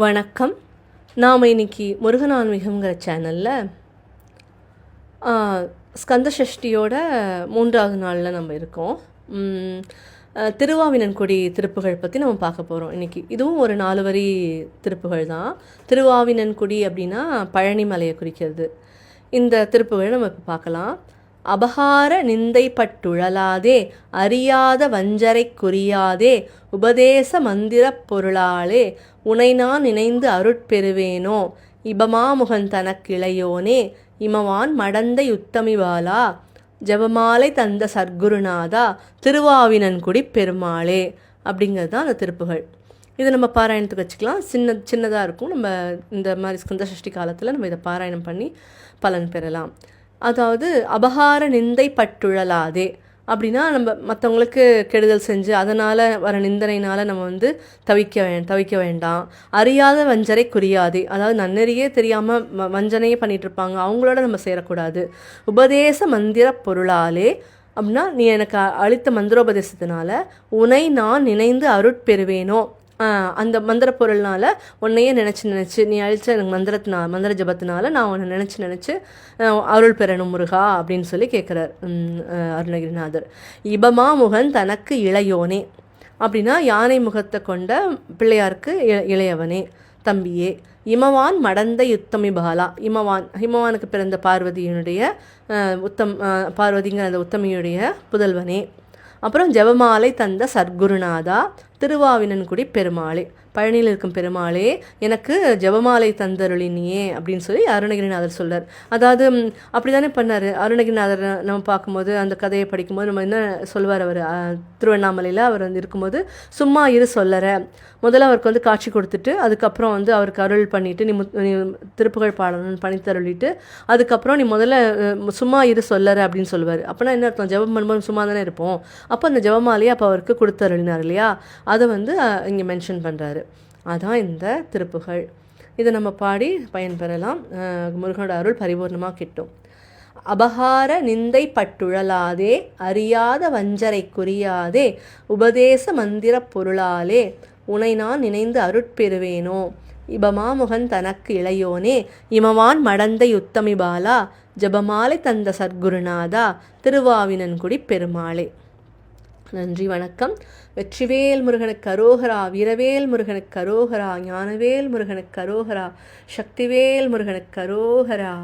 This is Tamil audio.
வணக்கம். நாம் இன்னைக்கு முருகன் ஆன்மீகம்ங்கிற சேனலில் ஸ்கந்தசஷ்டியோட மூன்றாவது நாளில் நம்ம இருக்கோம். திருவாவினன்குடி திருப்புகழ் பற்றி நம்ம பார்க்க போகிறோம் இன்றைக்கி இதுவும் ஒரு நாலு வரி திருப்புகழ் தான். திருவாவினன்குடி அப்படின்னா பழனி மலையை குறிக்கிறது. இந்த திருப்புகளை நம்ம இப்போ பார்க்கலாம். அபகார நிந்தை பட்டுழலாதே அறியாத வஞ்சரைக் குறியாதே உபதேச மந்திரப் பொருளாலே உனை நான் நினைந்து அருட்பெறுவேனோ? இபமாமுகன் தனக்கிளையோனே இமவான் மடந்தை உத்தமிவாலா ஜெபமாலை தந்த சர்க்குருநாதா திருவாவினன்குடி பெருமாளே அப்படிங்கிறது தான் அந்த திருப்புகள். இதை நம்ம பாராயணத்துக்கு வச்சுக்கலாம். சின்ன சின்னதாக இருக்கும். நம்ம இந்த மாதிரி ஸ்கந்த சஷ்டி காலத்தில் நம்ம இதை பாராயணம் பண்ணி பலன் பெறலாம். அதாவது அபகார நிந்தை பட்டுழலாதே அப்படின்னா நம்ம மற்றவங்களுக்கு கெடுதல் செஞ்சு அதனால் வர நிந்தனையினால் நம்ம வந்து தவிக்க வே தவிக்க வேண்டாம். அறியாத வஞ்சரை குறியாதே. அதாவது நன்னறியே தெரியாமல் வ வஞ்சனையே பண்ணிட்டு இருப்பாங்க அவங்களோட நம்ம சேரக்கூடாது. உபதேச மந்திர பொருளாலே அப்படின்னா நீ எனக்கு அளித்த மந்திரோபதேசத்தினால உனை நான் நினைந்து அருட்பெறுவேனோ. அந்த மந்திர பொருள்னால உன்னையே நினச்சி நினச்சி நீ அழிச்ச எனக்கு மந்திரத்தினா மந்திர ஜபத்தினால நான் உன்னை நினச்சி நினச்சி அருள் பெறணும் முருகா அப்படின்னு சொல்லி கேட்குறார் அருணகிரிநாதர். இபமா முகன் தனக்கு இளையோனே அப்படின்னா யானை முகத்தை கொண்ட பிள்ளையாருக்கு இ- இளையவனே தம்பியே. இமவான் மடந்த யுத்தமி பாலா இமவான் ஹிமவானுக்கு பிறந்த பார்வதியினுடைய உத்தம் பார்வதிங்கிற அந்த உத்தமியுடைய புதல்வனே. அப்புறம் ஜெபமாலை தந்த சர்க்குருநாதா திருவாவினன்குடி பெருமாளே. பழனியில் இருக்கும் பெருமாளே எனக்கு ஜெபமாலை தந்தருளினியே அப்படின்னு சொல்லி அருணகிரிநாதர் சொல்றார். அதாவது அப்படி அப்படிதானே பண்ணார்? அருணகிரிநாதர் நம்ம பார்க்கும்போது அந்த கதையை படிக்கும்போது நம்ம என்ன சொல்லுவார் அவர்? திருவண்ணாமலையில் அவர் வந்து இருக்கும்போது சும்மா இரு சொல்லற. முதல்ல அவருக்கு வந்து காட்சி கொடுத்துட்டு அதுக்கப்புறம் வந்து அவருக்கு அருள் பண்ணிவிட்டு நீ முத்- நீ திருப்புகழ் பாடணும்னு பண்ணி தருளிட்டு அதுக்கப்புறம் நீ முதல்ல சும்மா இரு சொல்லற அப்படின்னு சொல்லுவார் அப்போனா என்ன அர்த்தம்? ஜெபம் பண்ணும்போது சும்மா தானே இருப்போம். அப்போ அந்த ஜெபமாலையை அப்போ அவருக்கு கொடுத்தருளினார் இல்லையா? அதை வந்து இங்கே மென்ஷன் பண்ணுறாரு அதான் இந்த திருப்புகள். இதை நம்ம பாடி பயன்பெறலாம். அஹ், முருகனோட அருள் பரிபூர்ணமாக கிட்டும். அபகார நிந்தை பட்டுழலாதே அறியாத வஞ்சரை குறியாதே உபதேச மந்திரப் பொருளாலே உனை நான் நினைந்து அருட்பெறுவேனோ? இபமாமுகன் தனக்கு இளையோனே இமவான் மடந்தை யுத்தமிபாலா ஜபமாலை தந்த சர்க்குருநாதா திருவாவினன்குடி பெருமாளே. நன்றி வணக்கம். வெற்றிவேல் முருகனுக்கு அரோகரா வீரவேல் முருகனுக்கு அரோகரா ஞானவேல் முருகனுக்கு அரோகரா சக்திவேல் முருகனுக்கு அரோகரா.